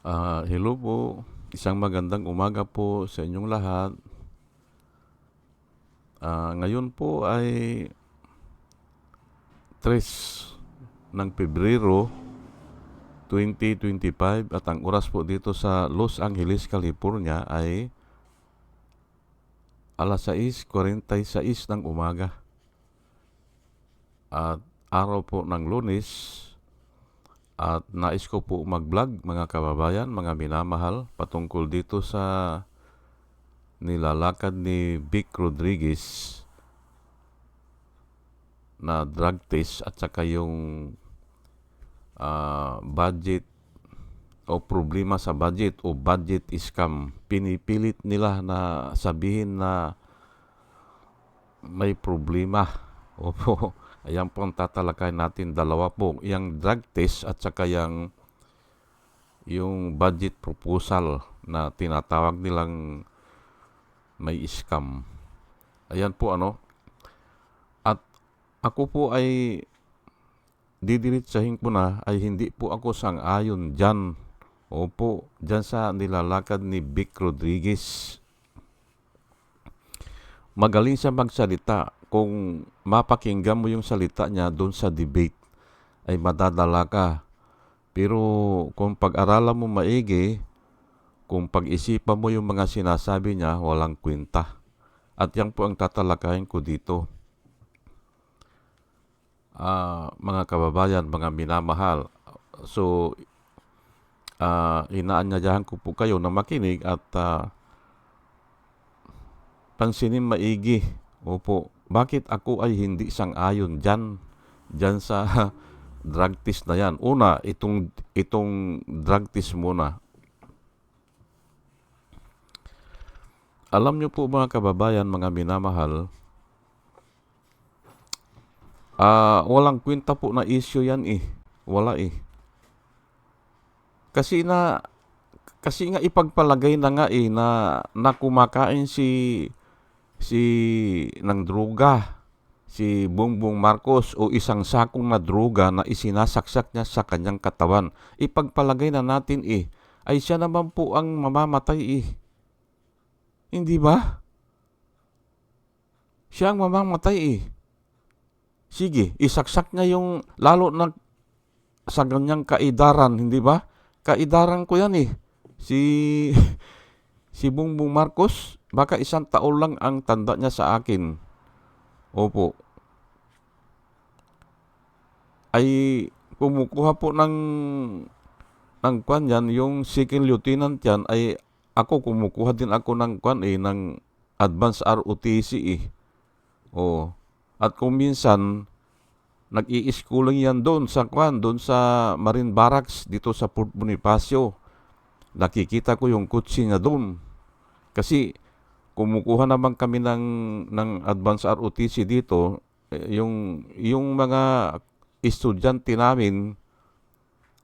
Ah, hello po. Isang magandang umaga po sa inyong lahat. Ah, ngayon po ay 3 ng Pebrero 2025 at ang oras po dito sa Los Angeles, California ay alas 6.46 ng umaga. At araw po ng lunes, at nais ko po mag-vlog mga kababayan, mga minamahal patungkol dito sa nilalakad ni Vic Rodriguez na drug test at saka yung ah, budget o problema sa budget o budget scam. Pinipilit nila na sabihin na may problema. Opo. Ayan po ang tatalakay natin dalawa po. Yung drug test at saka yung, yung budget proposal na tinatawag nilang may scam. Ayan po ano. At ako po ay didiritsahin ko na ay hindi po ako sang-ayon dyan. Opo, dyan sa nilalakad ni Vic Rodriguez. Magaling siya magsalita. Kung mapakinggan mo yung salita niya doon sa debate, ay madadala ka. Pero kung pag-aralan mo maigi, kung pag-isipan mo yung mga sinasabi niya, walang kwenta. At yan po ang tatalakayin ko dito. Ah, mga kababayan, mga minamahal. So, ah, inaanyayahan ko po kayo na makinig at ah, pansinin maigi. Opo, bakit ako ay hindi sang-ayon dyan, dyan sa drug test na yan? Una, itong, itong drug test muna. Alam niyo po mga kababayan, mga minamahal, ah walang kwenta po na issue yan eh. Wala eh. Kasi na, kasi nga ipagpalagay na nga eh na, na kumakain si si ng droga si Bongbong Marcos o isang sakong na droga na isinasaksak niya sa kanyang katawan. Ipagpalagay na natin eh, ay siya naman po ang mamamatay eh. Hindi ba? Siya ang mamamatay eh. Sige, isaksak niya yung lalo na sa ganyang kaidaran, hindi ba? Kaidaran ko yan eh. Si si Bongbong Marcos, baka isang taon lang ang tanda niya sa akin. Opo. Ay kumukuha po ng ng kwan yan, yung second lieutenant yan ay ako kumukuha din ako ng kwan eh, ng advance ROTC eh. Oh. At kung minsan, nag-i-schooling yan doon sa kwan, doon sa Marine Barracks dito sa Port Bonifacio. Nakikita ko yung kutsi niya doon. Kasi kumukuha naman kami ng ng advance ROTC dito, eh, yung yung mga estudyante namin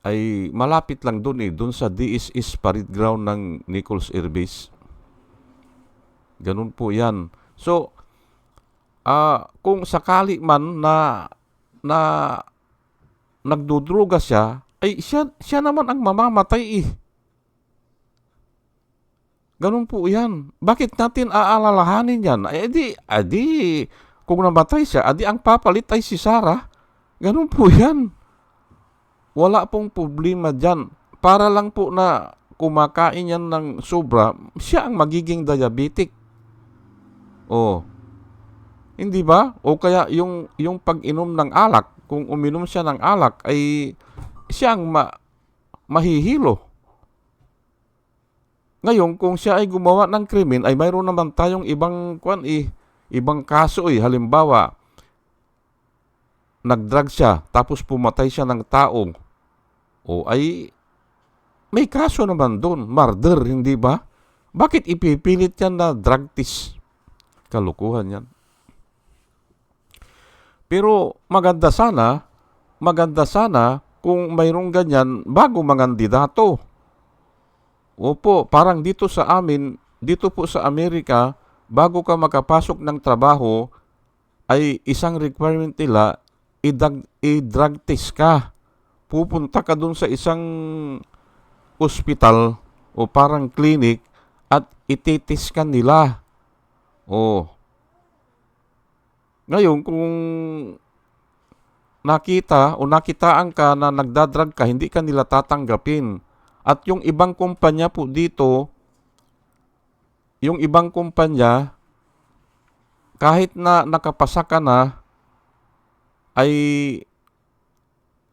ay malapit lang doon eh, doon sa DSS parade ground ng Nichols Air Base. Ganun po 'yan. So, ah kung sakali man na na nagdudruga siya, ay siya, siya naman ang mamamatay eh. Ganun po yan. Bakit natin aalalahanin yan? Eh di, adi, kung namatay siya, adi ang papalit ay si Sarah. Ganun po yan. Wala pong problema dyan. Para lang po na kumakain yan ng sobra, siya ang magiging diabetic. Oh. Hindi ba? O kaya yung, yung pag-inom ng alak, kung uminom siya ng alak, ay siya ang ma, mahihilo. Ngayon, kung siya ay gumawa ng krimen, ay mayroon naman tayong ibang kwan eh, ibang kaso eh. Halimbawa, nagdrag siya, tapos pumatay siya ng tao. O ay, may kaso naman doon, murder, hindi ba? Bakit ipipilit yan na drug test? Kalukuhan yan. Pero maganda sana, maganda sana kung mayroong ganyan bago mga kandidato. Opo, parang dito sa amin, dito po sa Amerika, bago ka makapasok ng trabaho, ay isang requirement nila, i-drug, i-drug test ka. Pupunta ka dun sa isang ospital o parang clinic at ititiskan nila. O, ngayon kung nakita o nakitaan ka na nagdadrag ka, hindi ka nila tatanggapin. At yung ibang kumpanya po dito, yung ibang kumpanya, kahit na nakapasa ka na, ay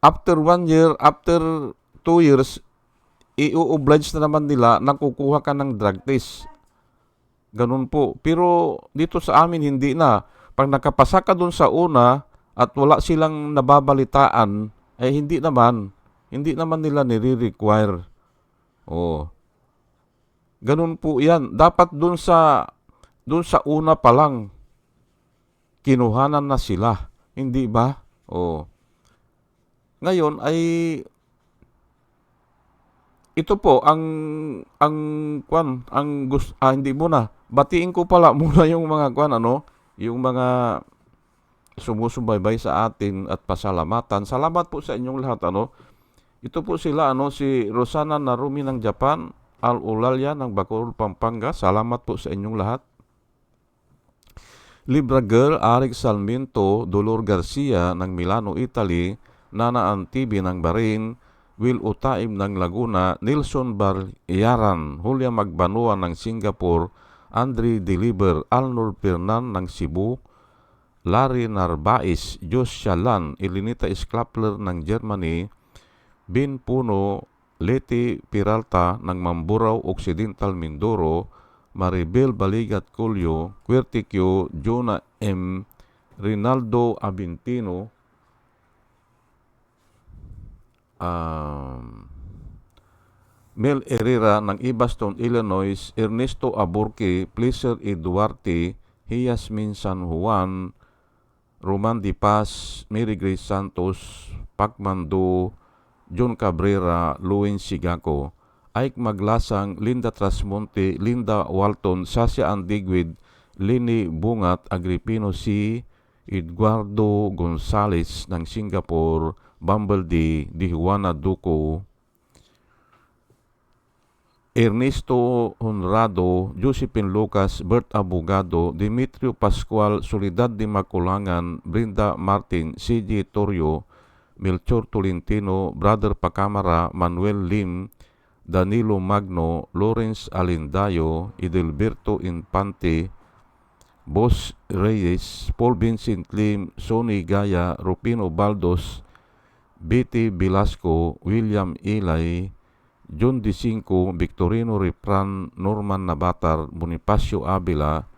after one year, after two years, i-oblige na naman nila na kukuha ka ng drug test. Ganun po. Pero dito sa amin, hindi na. Pag nakapasa ka dun sa una at wala silang nababalitaan, ay hindi naman. Hindi naman nila nire-require. Oh. Ganun po yan. Dapat dun sa, dun sa una pa lang, kinuhanan na sila. Hindi ba? Oh. Ngayon ay ito po ang ang kwan ang gus ah, hindi muna batiin ko pala muna yung mga kwan ano yung mga sumusubaybay sa atin at pasalamatan salamat po sa inyong lahat ano ito po sila ano si Rosana Narumi ng Japan Al Ulalya ng Bacoor Pampanga. Salamat po sa inyong lahat. Libra Girl Arik Salminto Dolor Garcia ng Milano Italy. Nana Antibi ng Barin Will Utaim ng Laguna, Nilson Baryaran, Julia Magbanua ng Singapore, Andre Deliver, Alnor Pernan ng Cebu, Larry Narbais, Jos Shalan, Elinita Sklapler ng Germany, Bin Puno, Leti Piralta ng Mamburao Occidental Mindoro, Maribel Baligat Colio, Quertiquio, Jonah M., Rinaldo Abintino, um, Mel Herrera ng Ibaston, Illinois, Ernesto Aburque, Pleaser E. Duarte, Hiasmin San Juan, Roman Di Paz, Mary Grace Santos, Pacmando, John Cabrera, Luwin Sigaco, Ike Maglasang, Linda Trasmonte, Linda Walton, Sasha Andigwid, Lini Bungat, Agripino C., Eduardo Gonzales ng Singapore, Bumblebee, Di Juana Duco, Ernesto Honrado, Josephine Lucas, Bert Abogado, Dimitrio Pascual, Solidad de Maculangan, Brinda Martin, CJ Torrio, Melchor Tolentino, Brother Pacamara, Manuel Lim, Danilo Magno, Lawrence Alindayo, Edelberto Infante, Boss Reyes, Paul Vincent Lim, Sonny Gaya, Rupino Baldos, Betty Velasco, William Ilay, John DeCinco, Victorino Ripran, Norman Nabatar, Bonifacio Avila,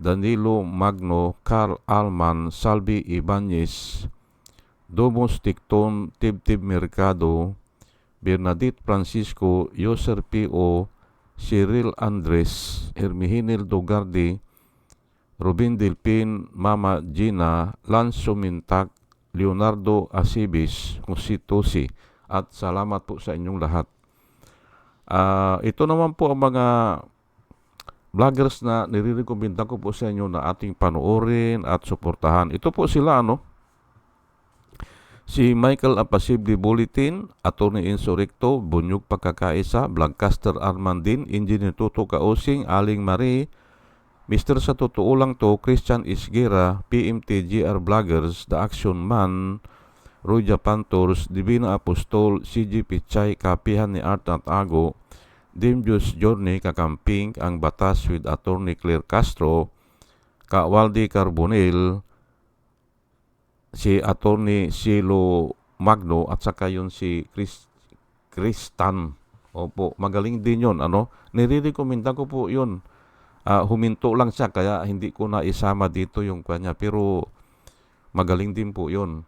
Danilo Magno, Carl Alman, Salvi Ibanez, Domos Ticton, Tibtib Mercado, Bernadette Francisco, Yoser P.O., Cyril Andres, Hermihinil Dogardi, Robin Delpin, Mama Gina, Lanzo Mintak, Leonardo Asibis, Kusitosi, at salamat po sa inyong lahat. Uh, ito naman po ang mga vloggers na nire-recommenda ko po sa inyo na ating panoorin at suportahan. Ito po sila ano, si Michael Apasibli Bulletin, Attorney Insurrecto, Bunyog Pagkakaisa, Vlogcaster Armandin, Engineer Tuto Kausing, Aling Marie, Mr. Sa totoo to, Christian Isgera, PMT GR Vloggers, The Action Man, Roja Pantors, Divina Apostol, CG Pichay, Kapihan ni Art at Ago, Dimjus Journey, Kakamping, Ang Batas with Attorney Claire Castro, Kawaldi Carbonel, si Attorney Silo Magno, at saka yun si Chris, Kristan. Opo, magaling din yon ano? Nire-recommenda ko po yun uh, huminto lang siya kaya hindi ko na isama dito yung kanya pero magaling din po yon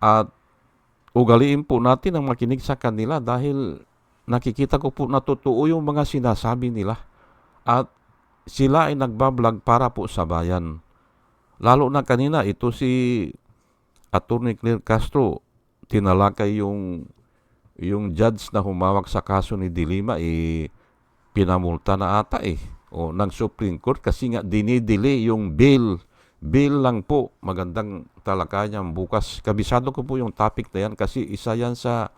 at ugaliin po natin ang makinig sa kanila dahil nakikita ko po na totoo yung mga sinasabi nila at sila ay nagbablog para po sa bayan lalo na kanina ito si Attorney Claire Castro tinalakay yung yung judge na humawak sa kaso ni Dilima eh pinamulta na ata eh o ng Supreme Court kasi nga dinidili yung bill. Bill lang po. Magandang talakayan bukas. Kabisado ko po yung topic na yan kasi isa yan sa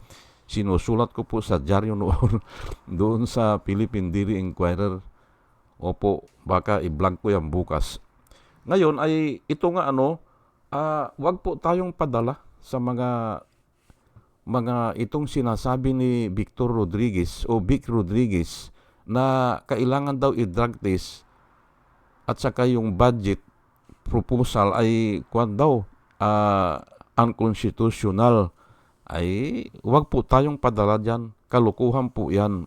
sinusulat ko po sa dyaryo noon doon sa Philippine Daily Inquirer. Opo, baka i-vlog ko yan bukas. Ngayon ay ito nga ano, ah, wag po tayong padala sa mga mga itong sinasabi ni Victor Rodriguez o Vic Rodriguez na kailangan daw i-drug test at saka yung budget proposal ay kwan daw ah, unconstitutional ay wag po tayong padala dyan. Kalukuhan po yan.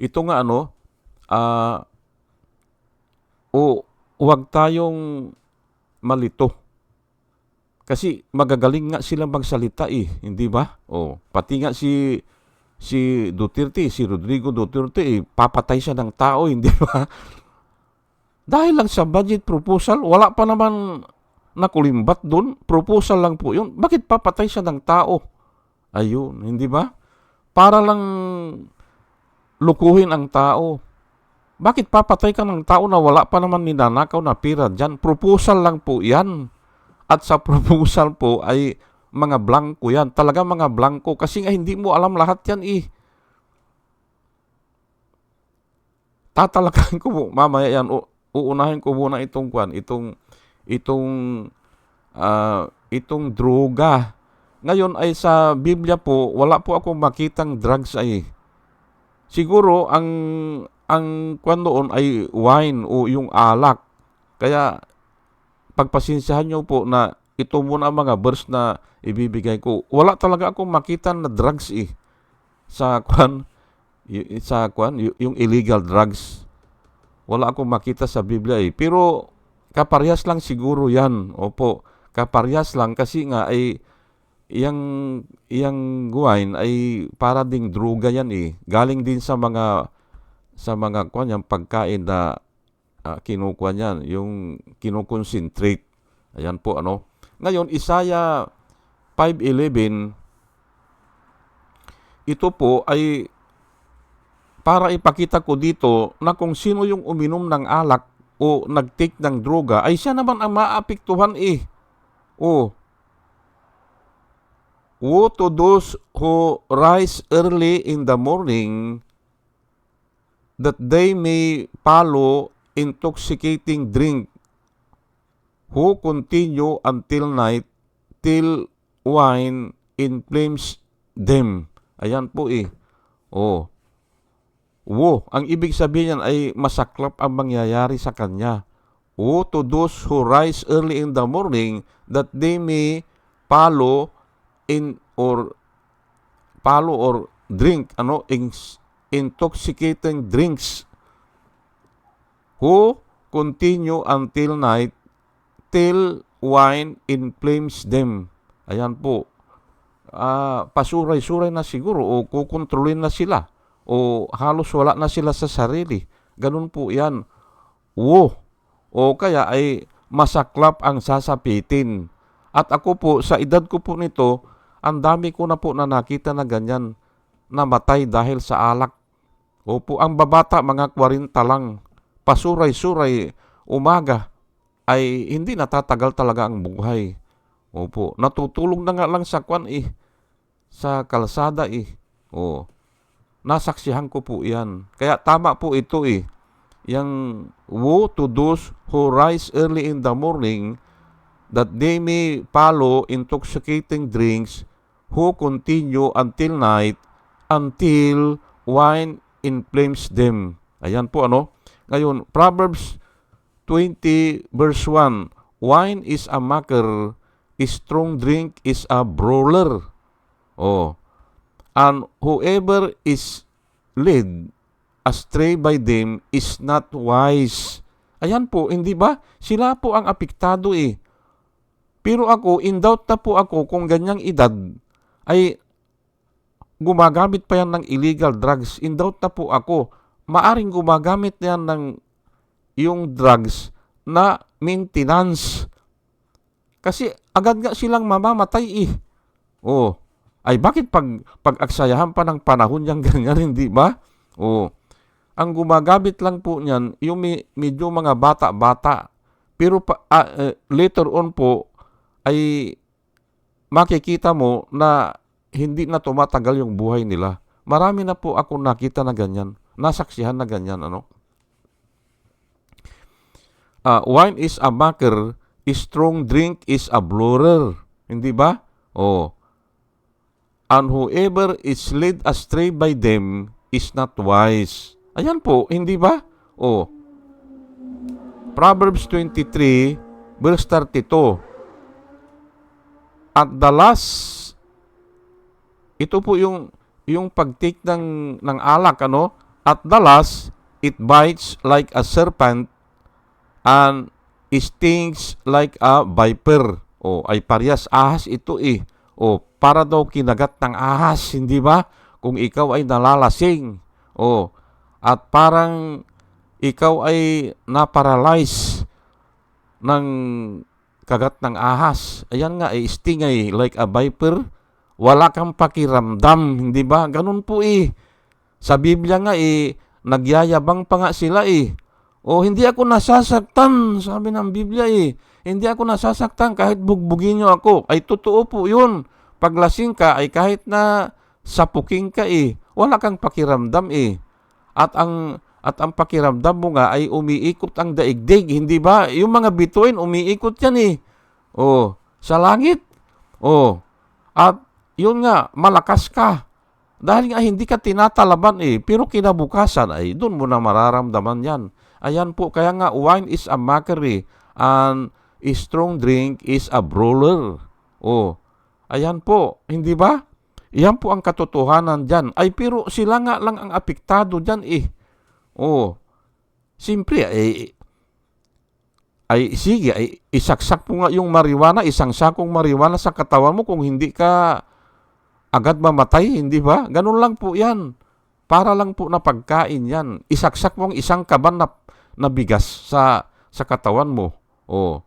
Ito nga ano, ah, o wag tayong malito. Kasi magagaling nga sila magsalita eh, hindi ba? O, pati nga si si Duterte, si Rodrigo Duterte, eh, papatay siya ng tao, hindi ba? Dahil lang sa budget proposal, wala pa naman nakulimbat doon. Proposal lang po yun. Bakit papatay siya ng tao? Ayun, hindi ba? Para lang lukuhin ang tao. Bakit papatay ka ng tao na wala pa naman ninanakaw na pira dyan? Proposal lang po yan. At sa proposal po ay mga blanco yan. Talaga mga blanco. Kasi nga hindi mo alam lahat yan eh. Tatalakayin ko po mamaya yan. U- uunahin ko muna itong kwan. Itong, itong, ah, itong droga. Ngayon ay sa Biblia po, wala po akong makitang drugs ay. Siguro ang ang kwan doon ay wine o yung alak. Kaya pagpasensyahan nyo po na ito muna ang mga verse na ibibigay ko. Wala talaga akong makita na drugs eh. Sa kwan, sa kwan, yung illegal drugs. Wala akong makita sa Biblia eh. Pero kaparehas lang siguro yan. Opo, kaparehas lang kasi nga ay yang yang wine ay para ding droga yan eh. Galing din sa mga sa mga kwan yung pagkain na uh, kinukuha niyan, yung kinukonsentrate. Ayan po ano. Ngayon, Isaiah 5.11, ito po ay para ipakita ko dito na kung sino yung uminom ng alak o nag-take ng droga, ay siya naman ang maapektuhan eh. O, Woe to those who rise early in the morning that they may follow intoxicating drink, who continue until night, till wine inflames them. Ayan po eh. Oh. Wo, ang ibig sabihin yan ay masaklap ang mangyayari sa kanya. Woe to those who rise early in the morning that they may follow in or follow or drink ano in, intoxicating drinks who continue until night till wine inflames them. Ayan po. Ah, pasuray-suray na siguro o kukontrolin na sila o halos wala na sila sa sarili. Ganun po yan. Wo. O kaya ay masaklap ang sasapitin. At ako po, sa edad ko po nito, ang dami ko na po na nakita na ganyan namatay dahil sa alak. Opo, ang babata mga 40 lang, pasuray-suray, umaga, ay hindi natatagal talaga ang buhay. Opo, natutulog na nga lang sa kwan eh, sa kalsada eh. O, nasaksihan ko po yan. Kaya tama po ito eh. Yang woe to those who rise early in the morning that they may follow intoxicating drinks who continue until night until wine inflames them. Ayan po ano. Ngayon, Proverbs 20 verse 1. Wine is a maker, strong drink is a brawler. Oh. And whoever is led astray by them is not wise. Ayan po, hindi ba? Sila po ang apektado eh. Pero ako, in doubt na po ako kung ganyang edad ay gumagamit pa yan ng illegal drugs. In doubt na po ako, maaring gumagamit yan ng yung drugs na maintenance. Kasi agad nga silang mamamatay eh. Oh, ay bakit pag pag-aksayahan pa ng panahon yang ganyan, hindi ba? Oh, ang gumagamit lang po niyan yung medyo mga bata-bata. Pero pa, uh, uh, later on po ay makikita mo na hindi na tumatagal yung buhay nila. Marami na po ako nakita na ganyan. Nasaksihan na ganyan, ano? Ah, wine is a maker, strong drink is a blurer. Hindi ba? Oh. And whoever is led astray by them is not wise. Ayan po, hindi ba? Oh. Proverbs 23, verse 32. At the last, ito po yung yung pagtik ng ng alak ano? At the last it bites like a serpent and stings like a viper. O ay parehas ahas ito eh. O para daw kinagat ng ahas hindi ba? Kung ikaw ay nalalasing. O at parang ikaw ay naparalyze ng kagat ng ahas. Ayan nga eh ay like a viper wala kang pakiramdam, hindi ba? Ganun po eh. Sa Biblia nga eh, nagyayabang pa nga sila eh. O hindi ako nasasaktan, sabi ng Biblia eh. Hindi ako nasasaktan kahit bugbugin nyo ako. Ay totoo po yun. Paglasing ka ay kahit na sapuking ka eh. Wala kang pakiramdam eh. At ang at ang pakiramdam mo nga ay umiikot ang daigdig, hindi ba? Yung mga bituin, umiikot yan eh. O, sa langit. O, at yun nga, malakas ka. Dahil nga hindi ka tinatalaban eh, pero kinabukasan ay doon mo na mararamdaman yan. Ayan po, kaya nga wine is a mockery and a strong drink is a brawler. Oh, ayan po, hindi ba? Yan po ang katotohanan dyan. Ay pero sila nga lang ang apektado dyan eh. Oh, simpre ay ay sige, ay isaksak po nga yung marijuana, isang sakong marijuana sa katawan mo kung hindi ka agad mamatay, hindi ba? Ganun lang po yan. Para lang po na pagkain yan. Isaksak mo ang isang kaban na, na bigas sa, sa katawan mo. O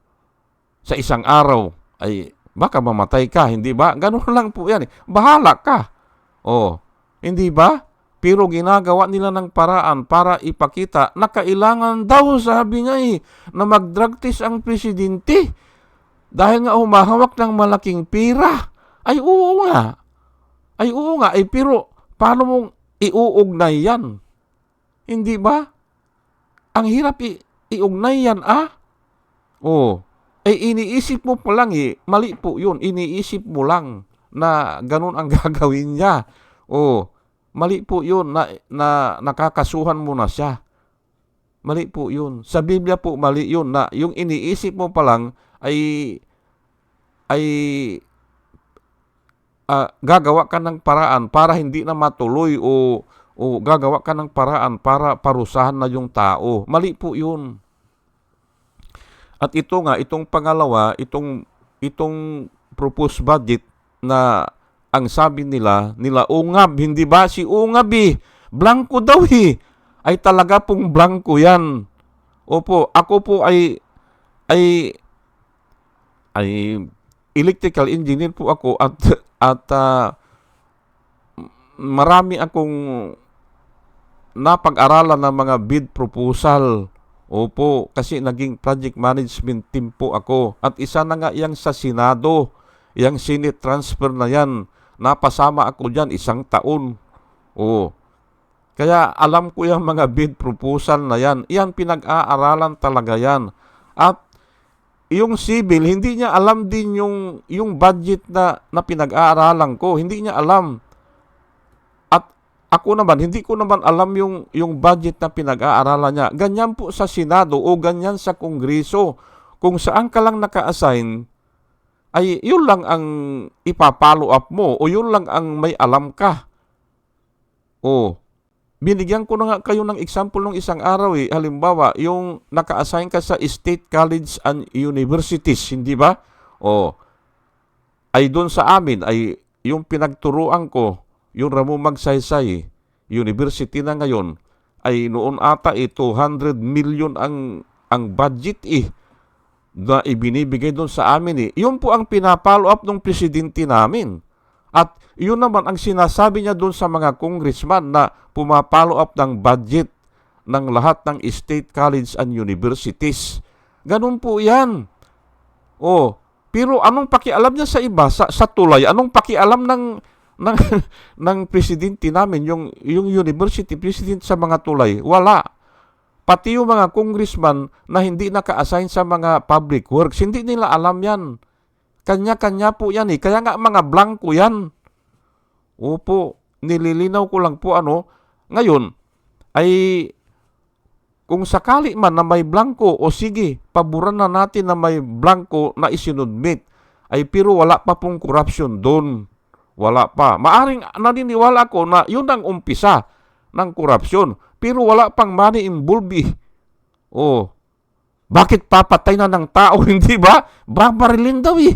sa isang araw ay baka mamatay ka, hindi ba? Ganun lang po yan. Bahala ka. O, hindi ba? Pero ginagawa nila ng paraan para ipakita na kailangan daw, sabi nga eh, na mag-drug test ang presidente. Dahil nga humahawak ng malaking pira. Ay oo nga. Ay oo nga, ay pero paano mong iuugnay yan? Hindi ba? Ang hirap i- iugnay yan, ah? Oo. Eh iniisip mo pa lang eh, mali po yun, iniisip mo lang na ganun ang gagawin niya. Oo. Mali po yun na, na nakakasuhan mo na siya. Mali po yun. Sa Biblia po mali yun na yung iniisip mo pa lang ay ay uh, gagawa ka ng paraan para hindi na matuloy o o gagawa ka ng paraan para parusahan na yung tao. Mali po yun. At ito nga, itong pangalawa, itong, itong proposed budget na ang sabi nila, nila Ungab, hindi ba? Si Ungab eh, blanco daw eh. Ay talaga pong blanco yan. Opo, ako po ay, ay, ay electrical engineer po ako at, at uh, marami akong napag-aralan ng mga bid proposal. Opo, kasi naging project management team po ako. At isa na nga yang sa Senado, yang Senate transfer na yan napasama ako dyan isang taon. Oo. Kaya alam ko yung mga bid proposal na yan. Yan pinag-aaralan talaga yan. At yung civil, hindi niya alam din yung, yung budget na, na pinag-aaralan ko. Hindi niya alam. At ako naman, hindi ko naman alam yung, yung budget na pinag-aaralan niya. Ganyan po sa Senado o ganyan sa Kongreso. Kung saan ka lang naka-assign, ay yun lang ang ipapalo up mo o yun lang ang may alam ka. O, binigyan ko na nga kayo ng example ng isang araw eh. Halimbawa, yung naka-assign ka sa State College and Universities, hindi ba? O, ay doon sa amin, ay yung pinagturuan ko, yung Ramo Magsaysay University na ngayon, ay noon ata eh, 200 million ang ang budget eh na ibinibigay doon sa amin eh. Yun po ang pinapollow up ng presidente namin. At yun naman ang sinasabi niya doon sa mga congressman na pumapollow up ng budget ng lahat ng state college and universities. Ganun po yan. Oh, pero anong pakialam niya sa iba, sa, sa tulay? Anong pakialam ng ng, ng presidente namin, yung, yung university president sa mga tulay. Wala. Pati yung mga congressman na hindi naka-assign sa mga public works, hindi nila alam yan. Kanya-kanya po yan eh. Kaya nga mga blanco yan. Opo, nililinaw ko lang po ano. Ngayon, ay kung sakali man na may blanco, o sige, paboran na natin na may blanco na isinudmit, ay pero wala pa pong corruption doon. Wala pa. Maaring naniniwala ko na yun ang umpisa ng korupsyon. Pero wala pang money involved eh. Oh, bakit papatay na ng tao, hindi ba? Babarilin daw eh.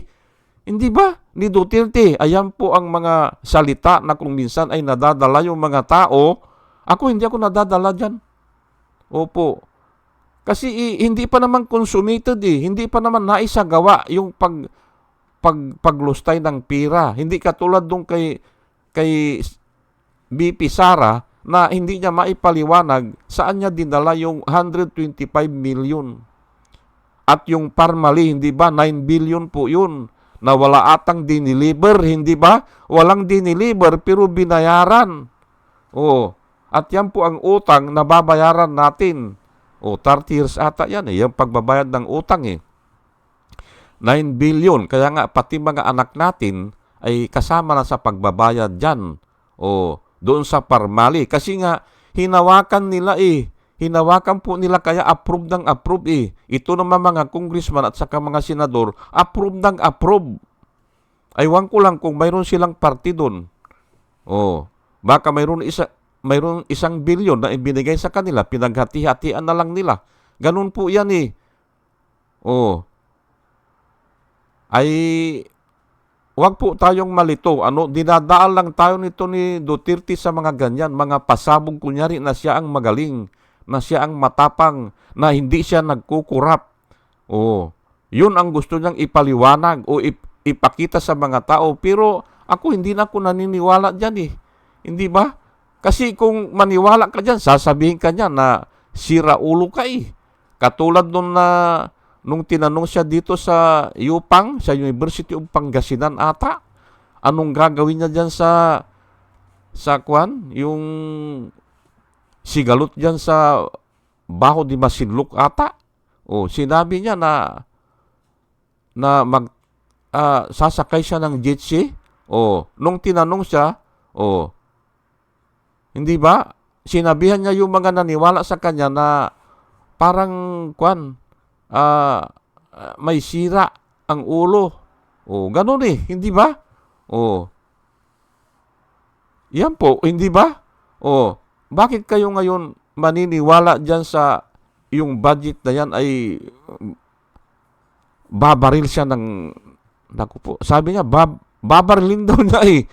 Hindi ba? Ni Duterte, ayan po ang mga salita na kung minsan ay nadadala yung mga tao. Ako hindi ako nadadala dyan. Opo. Kasi eh, hindi pa naman consummated eh. Hindi pa naman naisagawa yung pag, pag paglustay ng pira. Hindi katulad dong kay, kay BP Sara na hindi niya maipaliwanag saan niya dinala yung 125 million. At yung Parmali, hindi ba? 9 billion po yun na wala atang diniliver, hindi ba? Walang diniliver pero binayaran. Oh, at yan po ang utang na babayaran natin. O, 30 years ata yan eh, yung pagbabayad ng utang eh. 9 billion. Kaya nga, pati mga anak natin ay kasama na sa pagbabayad dyan. O, doon sa Parmali. Kasi nga, hinawakan nila eh. Hinawakan po nila kaya approve ng approve eh. Ito naman mga congressman at saka mga senador, approve ng approve. Aywan ko lang kung mayroon silang party doon. Oh, baka mayroon isa mayroon isang bilyon na ibinigay sa kanila, pinaghati-hatian na lang nila. Ganun po yan eh. Oh. Ay Huwag po tayong malito. Ano, dinadaan lang tayo nito ni Duterte sa mga ganyan, mga pasabog kunyari na siya ang magaling, na siya ang matapang, na hindi siya nagkukurap. Oh, yun ang gusto niyang ipaliwanag o ip, ipakita sa mga tao. Pero ako hindi na ako naniniwala diyan eh. Hindi ba? Kasi kung maniwala ka diyan, sasabihin ka niya na sira ulo ka eh. Katulad nung na nung tinanong siya dito sa Yupang, sa University of Pangasinan ata, anong gagawin niya diyan sa sa kwan, yung sigalot diyan sa Baho di Masinlok ata. O sinabi niya na na mag ah, sasakay siya ng jet ski. O nung tinanong siya, o hindi ba? Sinabihan niya yung mga naniwala sa kanya na parang kwan, ah, may sira ang ulo. O, ganun eh, hindi ba? O, yan po, hindi ba? O, bakit kayo ngayon maniniwala dyan sa yung budget na yan ay um, babaril siya ng naku po, sabi niya bab, babarilin daw niya eh.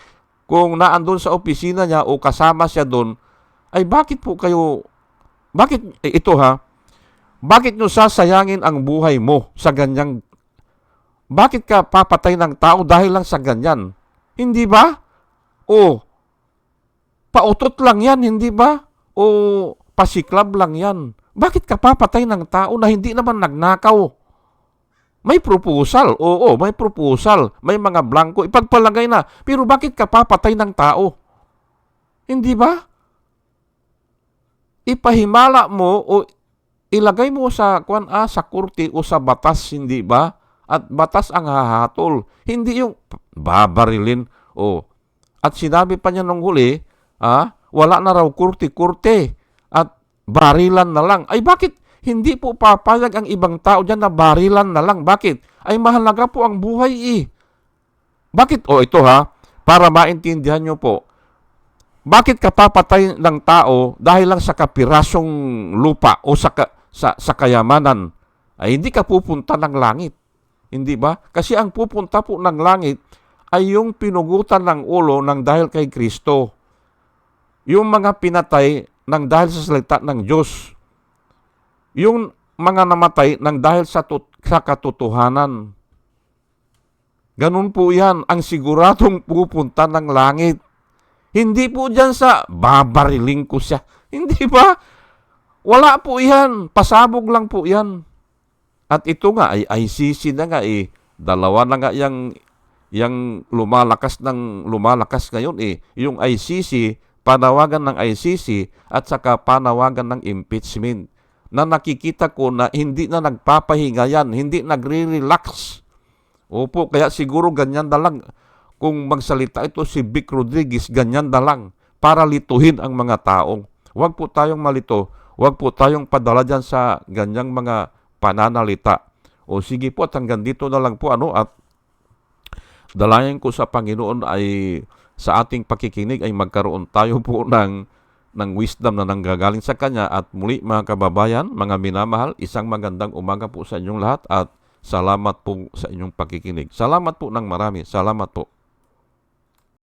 Kung naandun sa opisina niya o kasama siya doon ay bakit po kayo bakit eh, ito ha bakit nyo sasayangin ang buhay mo sa ganyang bakit ka papatay ng tao dahil lang sa ganyan? Hindi ba? O pautot lang yan hindi ba o pasiklab lang yan bakit ka papatay ng tao na hindi naman nagnakaw? May proposal, oo, may proposal, may mga blanco, ipagpalagay na. Pero bakit ka papatay ng tao? Hindi ba? Ipahimala mo o ilagay mo sa kwan ah, sa kurti o sa batas, hindi ba? At batas ang hahatol. Hindi yung babarilin. O. At sinabi pa niya nung huli, ah, wala na raw kurti-kurti at barilan na lang. Ay bakit hindi po papayag ang ibang tao dyan na barilan na lang? Bakit? Ay mahalaga po ang buhay eh. Bakit? O ito ha, para maintindihan nyo po. Bakit ka papatay ng tao dahil lang sa kapirasong lupa o sa, ka, sa, sa kayamanan? Ay hindi ka pupunta ng langit. Hindi ba? Kasi ang pupunta po ng langit ay yung pinugutan ng ulo ng dahil kay Kristo. Yung mga pinatay ng dahil sa salita ng Diyos. Yung mga namatay ng dahil sa, sa katotohanan. Ganun po yan, ang siguradong pupunta ng langit. Hindi po dyan sa babariling ko siya. Hindi ba? Wala po yan. Pasabog lang po yan. At ito nga ay ICC na nga eh. Dalawa na nga yung yang lumalakas ng lumalakas ngayon eh, yung ICC, panawagan ng ICC at saka panawagan ng impeachment na nakikita ko na hindi na nagpapahinga yan, hindi nagre-relax. Opo, kaya siguro ganyan na lang. Kung magsalita ito si Vic Rodriguez, ganyan na lang para lituhin ang mga tao. Huwag po tayong malito. Huwag po tayong padala dyan sa ganyang mga pananalita. O sige po at hanggang dito na lang po ano at dalayan ko sa Panginoon ay sa ating pakikinig ay magkaroon tayo po ng ng wisdom na nanggagaling sa Kanya at muli mga kababayan, mga minamahal, isang magandang umaga po sa inyong lahat at salamat po sa inyong pakikinig. Salamat po ng marami. Salamat po.